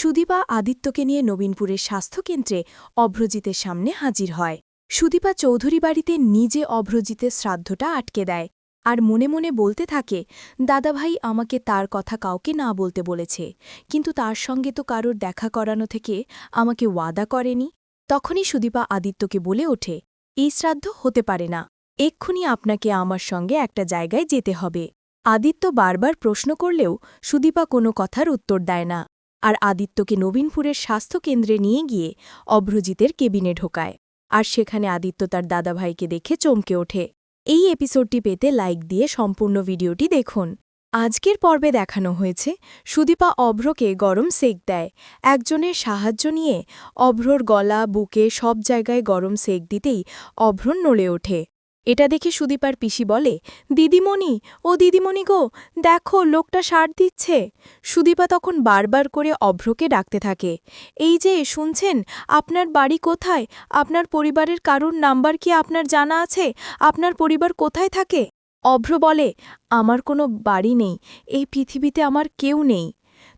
সুদীপা আদিত্যকে নিয়ে নবীনপুরের স্বাস্থ্যকেন্দ্রে অভ্রজিতের সামনে হাজির হয়। সুদীপা চৌধুরী বাড়িতে নিজে অভ্রজিতের শ্রাদ্ধটা আটকে দেয় আর মনে মনে বলতে থাকে, দাদাভাই আমাকে তার কথা কাউকে না বলতে বলেছে, কিন্তু তার সঙ্গে তো কারোর দেখা করানো থেকে আমাকে ওয়াদা করেনি। তখনই সুদীপা আদিত্যকে বলে ওঠে, এই শ্রাদ্ধ হতে পারে না, এক্ষুনি আপনাকে আমার সঙ্গে একটা জায়গায় যেতে হবে। আদিত্য বারবার প্রশ্ন করলেও সুদীপা কোনো কথার উত্তর দেয় না। আর আদিত্যকে নবীনপুরের স্বাস্থ্যকেন্দ্রে নিয়ে গিয়ে অভ্রজিতের কেবিনে ঢোকায়। আর সেখানে আদিত্য তার দাদাভাইকে দেখে চমকে ওঠে। এই এপিসোডটি পেতে লাইক দিয়ে সম্পূর্ণ ভিডিওটি দেখুন। আজকের পর্বে দেখানো হয়েছে, সুদীপা অভ্রকে গরম সেক দেয়। একজনের সাহায্য নিয়ে অভ্রর গলা, বুকে সব জায়গায় গরম সেক দিতেই অভ্র নড়ে ওঠে। এটা দেখে সুদীপার পিসি বলে, দিদিমণি, ও দিদিমণি গো, দেখো লোকটা সার দিচ্ছে। সুদীপা তখন বারবার করে অভ্রকে ডাকতে থাকে, এই যে, শুনছেন, আপনার বাড়ি কোথায়? আপনার পরিবারের কারুর নাম্বার কি আপনার জানা আছে? আপনার পরিবার কোথায় থাকে? অভ্র বলে, আমার কোনো বাড়ি নেই, এই পৃথিবীতে আমার কেউ নেই।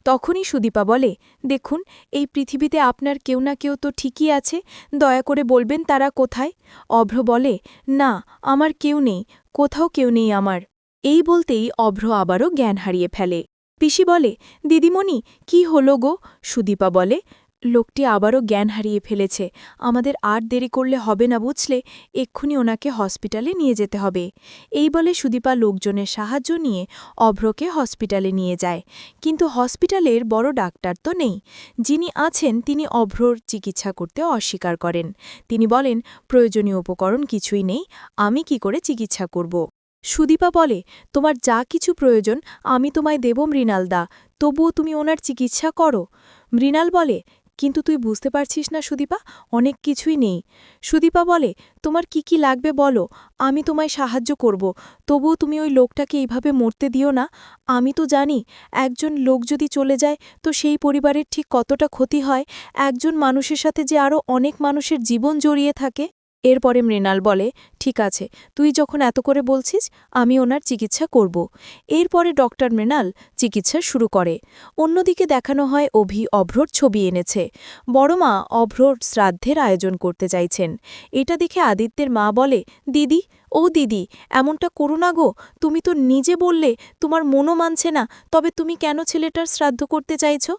তখনই সুদীপা বলে, দেখুন, এই পৃথিবীতে আপনার কেউ না কেউ তো ঠিকই আছে, দয়া করে বলবেন তারা কোথায়? অভ্র বলে, না, আমার কেউ নেই, কোথাও কেউ নেই আমার। এই বলতেই অভ্র আবারও জ্ঞান হারিয়ে ফেলে। পিসি বলে, দিদিমণি, কি হলো গো? সুদীপা বলে লোকটি আবারও জ্ঞান হারিয়ে ফেলেছে। আমাদের আর দেরি করলে হবে না বুঝলে, এক্ষুনি ওনাকে হসপিটালে নিয়ে যেতে হবে। এই বলে সুদীপা লোকজনের সাহায্য নিয়ে অভ্রকে হসপিটালে নিয়ে যায়। কিন্তু হসপিটালের বড় ডাক্তার তো নেই। যিনি আছেন, তিনি অভ্রর চিকিৎসা করতে অস্বীকার করেন। তিনি বলেন, প্রয়োজনীয় উপকরণ কিছুই নেই, আমি কি করে চিকিৎসা করব? সুদীপা বলে, তোমার যা কিছু প্রয়োজন, আমি তোমায় দেব মৃণালদা তবুও তুমি ওনার চিকিৎসা করো। মৃণাল বলে কিন্তু তুই বুঝতে পারছিস না সুদীপা, অনেক কিছুই নেই। সুদীপা বলে, তোমার কি কি লাগবে বলো, আমি তোমায় সাহায্য করব। তবুও তুমি ওই লোকটাকে এইভাবে মরতে দিও না। আমি তো জানি, একজন লোক যদি চলে যায়, তো সেই পরিবারের ঠিক কতটা ক্ষতি হয়। একজন মানুষের সাথে যে আরও অনেক মানুষের জীবন জড়িয়ে থাকে। এরপরে মৃণাল বলে, ঠিক আছে, তুই যখন এত করে বলছিস, আমি ওনার চিকিৎসা করব। এরপরে ডক্টর মৃণাল চিকিৎসা শুরু করে। অন্যদিকে দেখানো হয় অভি অভ্রর ছবি এনেছে। বড়মা অভ্রর শ্রাদ্ধের আয়োজন করতে চাইছেন। এটা দেখে আদিত্যের মা বলে, দিদি, ও দিদি, এমনটা করো না গো। তুমি তো নিজে বললে তোমার মনও মানছে না, তবে তুমি কেন ছেলেটার শ্রাদ্ধ করতে চাইছ?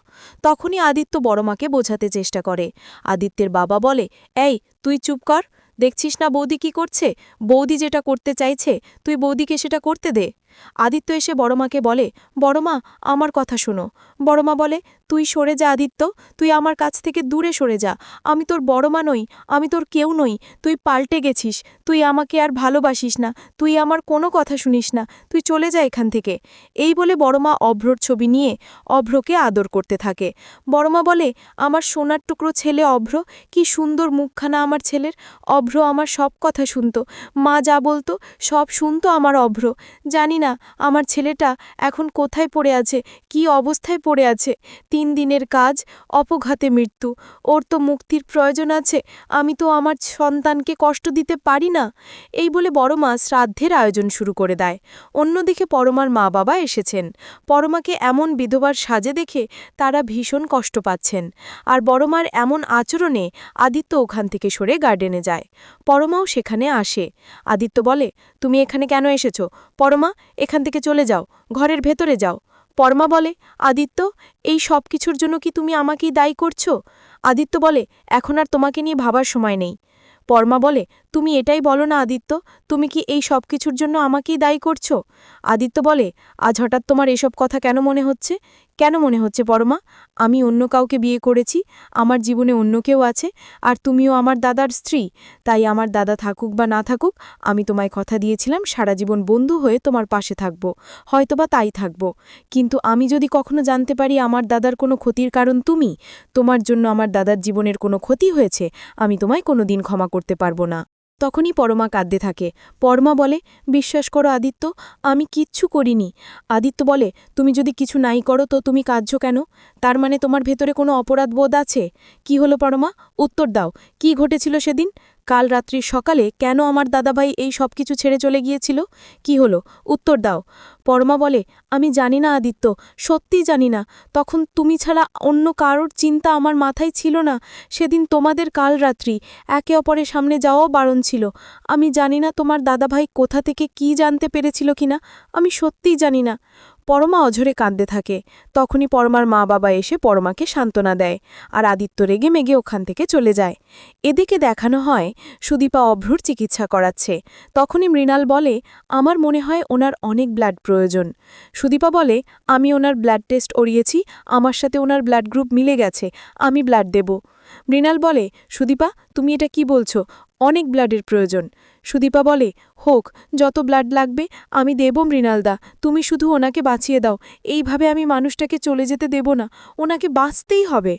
তখনই আদিত্য বড়মাকে বোঝাতে চেষ্টা করে। আদিত্যের বাবা বলে, এই, তুই চুপ কর। দেখছিস না বৌদি কি করছে? বৌদি যেটা করতে চাইছে তুই বৌদিকে সেটা করতে দে। আদিত্য এসে বড়মাকে বলে, বড়মা, আমার কথা শোনো। বড়মা বলে, তুই সরে যা আদিত্য, তুই আমার কাছ থেকে দূরে সরে যা। আমি তোর বড়মা নই, আমি তোর কেউ নই। তুই পাল্টে গেছিস, তুই আমাকে আর ভালোবাসিস না, তুই আমার কোনো কথা শুনিস না, তুই চলে যা এখান থেকে। এই বলে বড়মা অভ্রর ছবি নিয়ে অভ্রকে আদর করতে থাকে। বড়মা বলে, আমার সোনার টুকরো ছেলে অভ্র, কি সুন্দর মুখখানা আমার ছেলের। অভ্র আমার সব কথা শুনত, মা যা বলতো সব শুনতো আমার অভ্র। জানি না, আমার ছেলেটা এখন কোথায় পড়ে আছে? কি অবস্থায় পড়ে আছে? তিন দিনের কাজ, অপঘাতে মৃত্যু। ওর তো মুক্তির প্রয়োজন আছে। আমি তো আমার সন্তানকে কষ্ট দিতে পারি না। এই বলে বড় মা শ্রাদ্ধের আয়োজন শুরু করে দেয়। অন্যদিকে পরমার মা বাবা এসেছেন। পরমাকে এমন বিধবার সাজে দেখে তারা ভীষণ কষ্ট পাচ্ছেন। আর বড়মার এমন আচরণে আদিত্য ওখান থেকে সরে গার্ডেনে যায়। পরমাও সেখানে আসে। আদিত্য বলে, তুমি এখানে কেন এসেছ? পরমা এখান থেকে চলে যাও, ঘরের ভেতরে যাও। পরমা বলে, আদিত্য, এই সব কিছুর জন্য কি তুমি আমাকেই দায়ী করছ? আদিত্য বলে, এখন আর তোমাকে নিয়ে ভাবার সময় নেই। পরমা বলে, তুমি এটাই বলো না আদিত্য, তুমি কি এই সব কিছুর জন্য আমাকেই দায়ী করছ? আদিত্য বলে, আজ হঠাৎ তোমার এসব কথা কেন মনে হচ্ছে? কেন মনে হচ্ছে পরমা আমি অন্য কাউকে বিয়ে করেছি, আমার জীবনে অন্য কেউ আছে, আর তুমিও আমার দাদার স্ত্রী। তাই আমার দাদা থাকুক বা না থাকুক, আমি তোমায় কথা দিয়েছিলাম, সারা জীবন বন্ধু হয়ে তোমার পাশে থাকব, হয়তোবা তাই থাকব। কিন্তু আমি যদি কখনো জানতে পারি আমার দাদার কোনো ক্ষতির কারণ তুমি, তোমার জন্য আমার দাদার জীবনের কোনো ক্ষতি হয়েছে, আমি তোমায় কোনো দিন ক্ষমা করতে পারব না। তখনই পরমা কাঁদতে থাকে। পরমা বলে, বিশ্বাস করো আদিত্য, আমি কিচ্ছু করিনি। আদিত্য বলে, তুমি যদি কিছু নাই করো তো তুমি কাঁদছ কেন? তার মানে তোমার ভেতরে কোনো অপরাধ বোধ আছে? কি হলো পরমা? উত্তর দাও। কি ঘটেছিল সেদিন? কাল রাত্রির সকালে কেন আমার দাদাভাই এই সব কিছু ছেড়ে চলে গিয়েছিল? কি হলো? উত্তর দাও। পরমা বলে, আমি জানি না আদিত্য, সত্যি জানি না। তখন তুমি ছাড়া অন্য কারোর চিন্তা আমার মাথায় ছিল না। সেদিন তোমাদের কাল রাত্রি, একে অপরের সামনে যাওয়াও বারণ ছিল। আমি জানি না তোমার দাদাভাই কোথা থেকে কি জানতে পেরেছিল কিনা। আমি সত্যিই জানি না। পরমা অঝরে কাঁদতে থাকে। তখনই পরমার মা বাবা এসে পরমাকে সান্ত্বনা দেয় আর আদিত্য রেগে মেগে ওখান থেকে চলে যায়। এদিকে দেখানো হয়, সুদীপা অভ্রুর চিকিৎসা করাচ্ছে। তখনই মৃণাল বলে, আমার মনে হয় ওনার অনেক ব্লাড প্রয়োজন। সুদীপা বলে, আমি ওনার ব্লাড টেস্ট ওড়িয়েছি, আমার সাথে ওনার ব্লাড গ্রুপ মিলে গেছে, আমি ব্লাড দেব। মৃণাল বলে, সুদীপা, তুমি এটা কি বলছো? অনেক ব্লাডের প্রয়োজন। সুদীপা বলে, হোক, যত ব্লাড লাগবে, আমি দেব মৃণালদা। তুমি শুধু ওনাকে বাঁচিয়ে দাও। এইভাবে আমি মানুষটাকে চলে যেতে দেব না। ওনাকে বাঁচতেই হবে।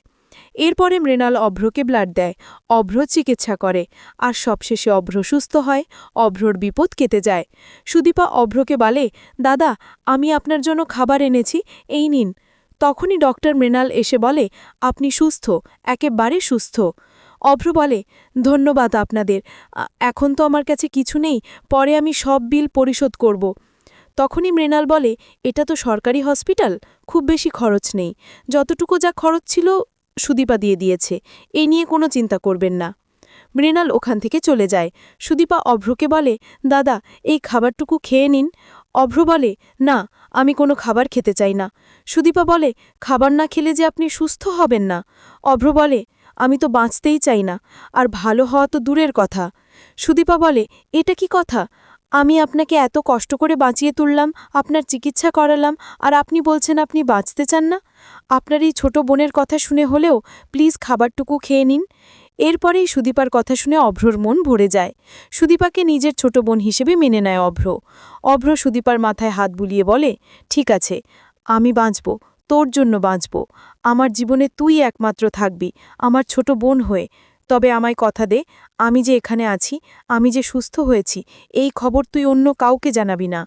এরপরে মৃণাল অভ্রকে ব্লাড দেয়। অভ্র চিকিৎসা করে। আর সবশেষে অভ্র সুস্থ হয়। অভ্রর বিপদ কেটে যায়। সুদীপা অভ্রকে বলে, দাদা, আমি আপনার জন্য খাবার এনেছি। এই নিন। তখনই ডক্টর মৃণাল এসে বলে, আপনি সুস্থ, একেবারে সুস্থ। অভ্র বলে, ধন্যবাদ আপনাদের। এখন তো আমার কাছে কিছু নেই, পরে আমি সব বিল পরিশোধ করব। তখনই মৃণাল বলে, এটা তো সরকারি হসপিটাল, খুব বেশি খরচ নেই। যতটুকু যা খরচ ছিল, সুদীপা দিয়ে দিয়েছে। এই নিয়ে কোনো চিন্তা করবেন না। মৃণাল ওখান থেকে চলে যায়। সুদীপা অভ্রকে বলে, দাদা, এই খাবারটুকু খেয়ে নিন। অভ্র বলে, না, আমি কোনো খাবার খেতে চাই না। সুদীপা বলে, খাবার না খেলে যে আপনি সুস্থ হবেন না। অভ্র বলে আমি তো বাঁচতেই চাই না, আর ভালো হওয়া তো দূরের কথা। সুদীপা বলে, এটা কি কথা? আমি আপনাকে এত কষ্ট করে বাঁচিয়ে তুললাম, আপনার চিকিৎসা করালাম, আর আপনি বলছেন আপনি বাঁচতে চান না? আপনার এই ছোট বোনের কথা শুনে হলেও প্লিজ খাবারটুকু খেয়ে নিন। এরপরেই সুদীপার কথা শুনে অভ্রর মন ভরে যায়। সুদীপাকে নিজের ছোট বোন হিসেবে মেনে নেয় অভ্র। অভ্র সুদীপার মাথায় হাত বুলিয়ে বলে, ঠিক আছে, আমি বাঁচব। তোর জন্য বাঁচব। আমার জীবনে তুই একমাত্র থাকবি, আমার ছোট বোন হয়ে। তবে আমায় কথা দে, আমি যে এখানে আছি, আমি যে সুস্থ হয়েছি, এই খবর তুই অন্য কাউকে জানাবি না।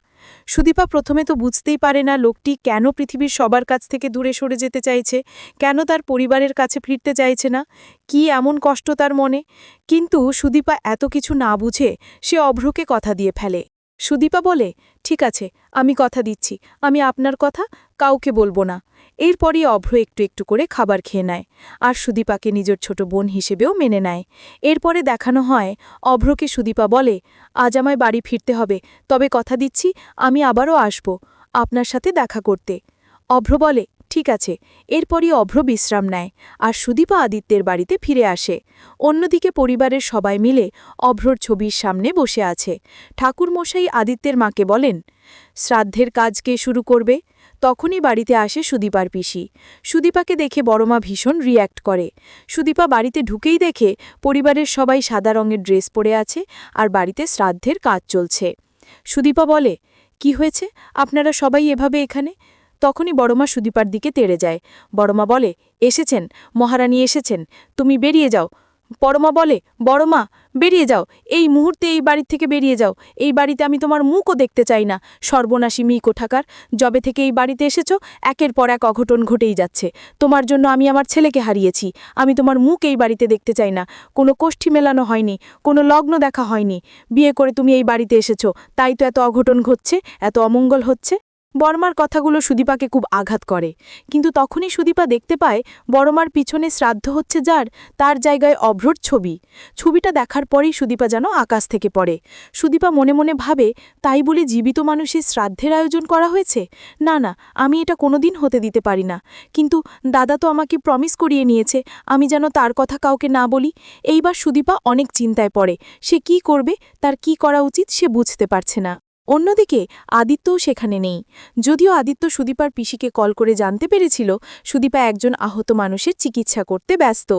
সুদীপা প্রথমে তো বুঝতেই পারে না লোকটি কেন পৃথিবীর সবার কাছ থেকে দূরে সরে যেতে চাইছে, কেন তার পরিবারের কাছে ফিরতে চাইছে না, কি এমন কষ্ট তার মনে? কিন্তু সুদীপা এত কিছু না বুঝে সে অভ্রকে কথা দিয়ে ফেলে। সুদীপা বলে, ঠিক আছে, আমি কথা দিচ্ছি। আমি আপনার কথা কাউকে বলব না। এরপরই অভ্র একটু একটু করে খাবার খেয়ে নেয় আর সুদীপাকে নিজের ছোট বোন হিসেবেও মেনে নেয়। এরপরে দেখানো হয়, অভ্রকে সুদীপা বলে, আজ আমায় বাড়ি ফিরতে হবে, তবে কথা দিচ্ছি, আমি আবারও আসব, আপনার সাথে দেখা করতে। অভ্র বলে ঠিক আছে, এরপরই অভ্র বিশ্রাম নেয় আর সুদীপা আদিত্যের বাড়িতে ফিরে আসে। অন্যদিকে পরিবারের সবাই মিলে অভ্রর ছবির সামনে বসে আছে। ঠাকুরমশাই আদিত্যের মাকে বলেন, শ্রাদ্ধের কাজ কে শুরু করবে? তখনই বাড়িতে আসে সুদীপার পিসি। সুদীপাকে দেখে বড়মা ভীষণ রিয়্যাক্ট করে। সুদীপা বাড়িতে ঢুকেই দেখে পরিবারের সবাই সাদা রঙের ড্রেস পরে আছে আর বাড়িতে শ্রাদ্ধের কাজ চলছে। সুদীপা বলে, কি হয়েছে? আপনারা সবাই এভাবে এখানে? তখনই বড়মা সুদীপার দিকে তেড়ে যায়। বড়মা বলে, এসেছেন, মহারানী এসেছেন, তুমি বেরিয়ে যাও। বড়মা বলে, বড়মা, বেরিয়ে যাও, এই মুহূর্তে এই বাড়ির থেকে বেরিয়ে যাও, এই বাড়িতে আমি তোমার মুখও দেখতে চাই না। সর্বনাশী মি কোঠাকার জবে থেকে এই বাড়িতে এসেছ, একের পর এক অঘটন ঘটেই যাচ্ছে। তোমার জন্য আমি আমার ছেলেকে হারিয়েছি, আমি তোমার মুখ এই বাড়িতে দেখতে চাই না। কোনো কোষ্ঠী মেলানো হয়নি, কোনো লগ্ন দেখা হয়নি। বিয়ে করে তুমি এই বাড়িতে এসেছ, তাই তো এত অঘটন ঘটছে, এত অমঙ্গল হচ্ছে। বর্মার কথাগুলো সুদীপাকে খুব আঘাত করে। কিন্তু তখনই সুদীপা দেখতে পায়, বড়মার পিছনে শ্রাদ্ধ হচ্ছে যার, তার জায়গায় অভ্রর ছবি। ছবিটা দেখার পরেই সুদীপা যেন আকাশ থেকে পড়ে। সুদীপা মনে মনে ভাবে, তাই বলে জীবিত মানুষের শ্রাদ্ধের আয়োজন করা হয়েছে? না না, আমি এটা কোনোদিন হতে দিতে পারি না। কিন্তু দাদা তো আমাকে প্রমিস করিয়ে নিয়েছে, আমি যেন তার কথা কাউকে না বলি। এইবার সুদীপা অনেক চিন্তায় পড়ে, সে কি করবে, তার কি করা উচিত সে বুঝতে পারছে না। অন্যদিকে, আদিত্যও সেখানে নেই। যদিও আদিত্য সুদীপার পিসিকে কল করে জানতে পেরেছিল, সুদীপা একজন আহত মানুষের চিকিৎসা করতে ব্যস্ত।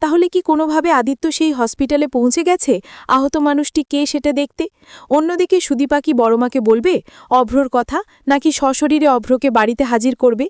তাহলে কি কোনোভাবে আদিত্য সেই হসপিটালে পৌঁছে গেছে? আহত মানুষটি কে সেটা দেখতে? অন্যদিকে সুদীপা কি বড়মাকে বলবে? অভ্রর কথা? নাকি সশরীরে অভ্রকে বাড়িতে হাজির করবে?